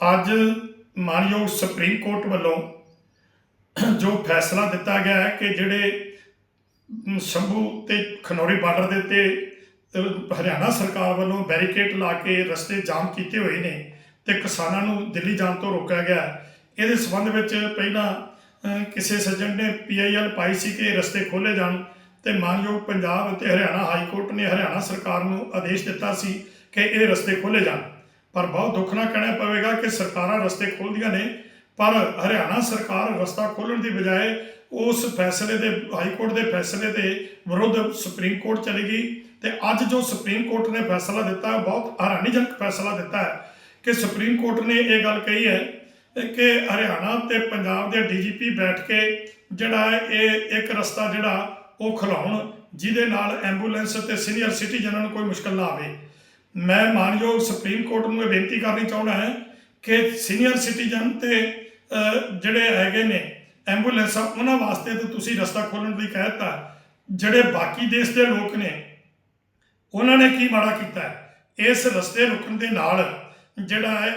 ਅੱਜ ਮਾਨਯੋਗ supreme court ਵੱਲੋਂ ਜੋ ਫੈਸਲਾ ਦਿੱਤਾ ਗਿਆ ਹੈ ਕਿ ਜਿਹੜੇ ਸ਼ੰਭੂ ਤੇ ਖਨੌਰੀ ਬਾਰਡਰ ਦੇ ਉੱਤੇ ਹਰਿਆਣਾ ਸਰਕਾਰ ਵੱਲੋਂ ਬੈਰੀਕੇਡ ਲਾ ਕੇ ਰਸਤੇ ਜਾਮ ਕੀਤੇ ਹੋਏ ਨੇ ਤੇ ਕਿਸਾਨਾਂ ਨੂੰ ਦਿੱਲੀ ਜਾਣ ਤੋਂ ਰੋਕਿਆ ਗਿਆ ਇਹਦੇ ਸਬੰਧ ਵਿੱਚ ਪਹਿਲਾਂ ਕਿਸੇ ਸੱਜਣ ਨੇ ਪੀਆਈਐਲ ਪਾਈ ਸੀ ਕਿ ਇਹ ਰਸਤੇ ਖੋਲੇ ਜਾਣ ਤੇ ਮਾਨਯੋਗ ਪੰਜਾਬ ਅਤੇ ਹਰਿਆਣਾ ਹਾਈ ਕੋਰਟ ਨੇ ਹਰਿਆਣਾ ਸਰਕਾਰ ਨੂੰ ਆਦੇਸ਼ ਦਿੱਤਾ ਸੀ ਕਿ ਇਹ ਰਸਤੇ ਖੋਲੇ ਜਾਣ। ਪਰ ਬਹੁਤ ਦੁੱਖ ਨਾਲ ਕਹਿਣਾ ਪਵੇਗਾ ਕਿ ਸਰਕਾਰਾਂ ਰਸਤੇ ਖੋਲਦੀਆਂ ਨੇ, ਪਰ ਹਰਿਆਣਾ ਸਰਕਾਰ ਰਸਤਾ ਖੋਲਣ ਦੀ ਬਜਾਏ ਉਸ ਫੈਸਲੇ ਦੇ, ਹਾਈ ਕੋਰਟ ਦੇ ਫੈਸਲੇ ਦੇ ਵਿਰੁੱਧ ਸੁਪਰੀਮ ਕੋਰਟ ਚਲੀ ਗਈ ਤੇ ਅੱਜ ਜੋ ਸੁਪਰੀਮ ਕੋਰਟ ਨੇ ਫੈਸਲਾ ਦਿੱਤਾ ਹੈ ਬਹੁਤ ਹੈਰਾਨੀਜਨਕ ਫੈਸਲਾ ਦਿੱਤਾ ਹੈ ਕਿ ਸੁਪਰੀਮ ਕੋਰਟ ਨੇ ਇਹ ਗੱਲ ਕਹੀ ਹੈ ਕਿ ਹਰਿਆਣਾ ਤੇ ਪੰਜਾਬ ਦੇ ਡੀਜੀਪੀ ਬੈਠ ਕੇ ਜਿਹੜਾ ਹੈ, ਇਹ ਇੱਕ ਰਸਤਾ ਜਿਹੜਾ ਉਹ ਖੁਲਾਉਣ, ਜਿਹਦੇ ਨਾਲ ਐਂਬੂਲੈਂਸ ਤੇ ਸੀਨੀਅਰ ਸਿਟੀਜ਼ਨਾਂ ਨੂੰ ਕੋਈ ਮੁਸ਼ਕਲ ਨਾ ਆਵੇ। ਮੈਂ ਮਾਨਯੋਗ ਸੁਪਰੀਮ ਕੋਰਟ ਨੂੰ ਇਹ ਬੇਨਤੀ ਕਰਨੀ ਚਾਹੁੰਦਾ ਹਾਂ ਕਿ ਸੀਨੀਅਰ ਸਿਟੀਜ਼ਨ ਤੇ ਜਿਹੜੇ ਹੈਗੇ ਨੇ ਐਂਬੂਲੈਂਸਾਂ ਉਹਨਾਂ ਵਾਸਤੇ ਤਾਂ ਤੁਸੀਂ ਰਸਤਾ ਖੋਲਣ ਲਈ ਕਹਿਤਾ ਜਿਹੜੇ ਬਾਕੀ ਦੇਸ਼ ਦੇ ਲੋਕ ਨੇ, ਉਹਨਾਂ ਨੇ ਕੀ ਮਾੜਾ ਕੀਤਾ? ਹੈ? ਇਸ ਰਸਤੇ ਰੁਕਣ ਦੇ ਨਾਲ ਜਿਹੜਾ ਹੈ,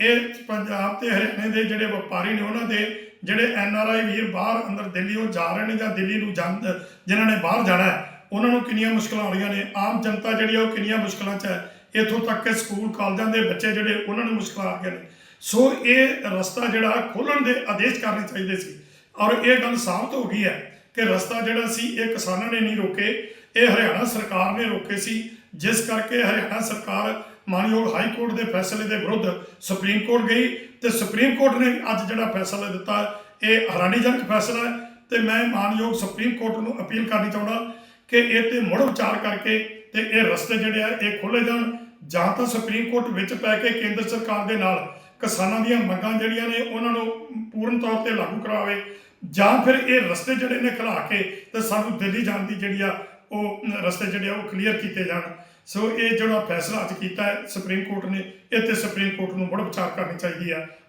ਇਹ ਪੰਜਾਬ ਤੇ ਹਰਿਆਣੇ ਦੇ ਜਿਹੜੇ ਵਪਾਰੀ ਨੇ, ਉਹਨਾਂ ਦੇ ਜਿਹੜੇ ਐਨ ਆਰ ਆਈ ਵੀਰ ਬਾਹਰ ਅੰਦਰ ਦਿੱਲੀ ਉਹ ਜਾ ਰਹੇ ਨੇ ਜਾਂ ਦਿੱਲੀ ਨੂੰ ਜਾਂਦ ਜਿਨ੍ਹਾਂ ਨੇ ਬਾਹਰ ਜਾਣਾ ਹੈ, ਉਹਨਾਂ ਨੂੰ ਕਿੰਨੀਆਂ ਮੁਸ਼ਕਲਾਂ ਆ ਰਹੀਆਂ ਨੇ? ਆਮ ਜਨਤਾ ਜਿਹੜੀ ਆ ਉਹ ਕਿੰਨੀਆਂ ਮੁਸ਼ਕਲਾਂ 'ਚ ਹੈ? ਇੱਥੋਂ ਤੱਕ ਕਿ ਸਕੂਲ ਕਾਲਜਾਂ ਦੇ ਬੱਚੇ ਜਿਹੜੇ ਉਹਨਾਂ ਨੂੰ ਮੁਸ਼ਕਲਾਂ ਆ ਗਈਆਂ ਨੇ। ਸੋ ਇਹ ਰਸਤਾ ਜਿਹੜਾ ਖੋਲਣ ਦੇ ਆਦੇਸ਼ ਕਰਨੇ ਚਾਹੀਦੇ ਸੀ। ਔਰ ਇਹ ਗੱਲ ਸਾਬਤ ਹੋ ਗਈ ਹੈ ਕਿ ਰਸਤਾ ਜਿਹੜਾ ਸੀ, ਇਹ ਕਿਸਾਨਾਂ ਨੇ ਨਹੀਂ ਰੋਕੇ, ਇਹ ਹਰਿਆਣਾ ਸਰਕਾਰ ਨੇ ਰੋਕੇ ਸੀ। ਜਿਸ ਕਰਕੇ ਹਰਿਆਣਾ ਸਰਕਾਰ ਮਾਨਯੋਗ ਹਾਈ ਕੋਰਟ ਦੇ ਫੈਸਲੇ ਦੇ ਵਿਰੁੱਧ ਸੁਪਰੀਮ ਕੋਰਟ ਗਈ ਤੇ ਸੁਪਰੀਮ ਕੋਰਟ ਨੇ ਅੱਜ ਜਿਹੜਾ ਫੈਸਲਾ ਦਿੱਤਾ, ਇਹ ਹੈਰਾਨੀਜਨਕ ਫੈਸਲਾ ਹੈ। ਤੇ ਮੈਂ ਮਾਨਯੋਗ ਸੁਪਰੀਮ ਕੋਰਟ ਨੂੰ ਅਪੀਲ ਕਰਨੀ ਚਾਹੁੰਦਾ ਕਿ ਇਹ ਤੇ ਮੁੜ ਵਿਚਾਰ ਕਰਕੇ ਤੇ ਇਹ ਰਸਤੇ ਜਿਹੜੇ ਆ, ਇਹ ਖੋਲੇ ਜਾਣ। ਜਾਂ ਤਾਂ ਸੁਪਰੀਮ ਕੋਰਟ ਵਿੱਚ ਪੈ ਕੇ ਕੇਂਦਰ ਸਰਕਾਰ ਦੇ ਨਾਲ ਕਿਸਾਨਾਂ ਦੀਆਂ ਮੰਗਾਂ ਜਿਹੜੀਆਂ ਨੇ, ਉਹਨਾਂ ਨੂੰ ਪੂਰਨ ਤੌਰ ਤੇ ਲਾਗੂ ਕਰਾਵੇ। ਜਾਂ ਫਿਰ ਇਹ ਰਸਤੇ ਜਿਹੜੇ ਨੇ ਖਲਾ ਕੇ ਤੇ ਸਾਨੂੰ ਦਿੱਲੀ ਜਾਣ ਦੀ ਜਿਹੜੀ ਆ, ਉਹ ਰਸਤੇ ਜਿਹੜੇ ਆ, ਉਹ ਕਲੀਅਰ ਕੀਤੇ ਜਾਣ। ਸੋ ਇਹ ਜਿਹੜਾ ਫੈਸਲਾ ਅੱਜ ਕੀਤਾ ਹੈ, ਸੁਪਰੀਮ ਕੋਰਟ ਨੇ, ਇਹ ਤੇ ਸੁਪਰੀਮ ਕੋਰਟ ਨੂੰ ਮੁੜ ਵਿਚਾਰ ਕਰਨੀ ਚਾਹੀਦੀ ਆ।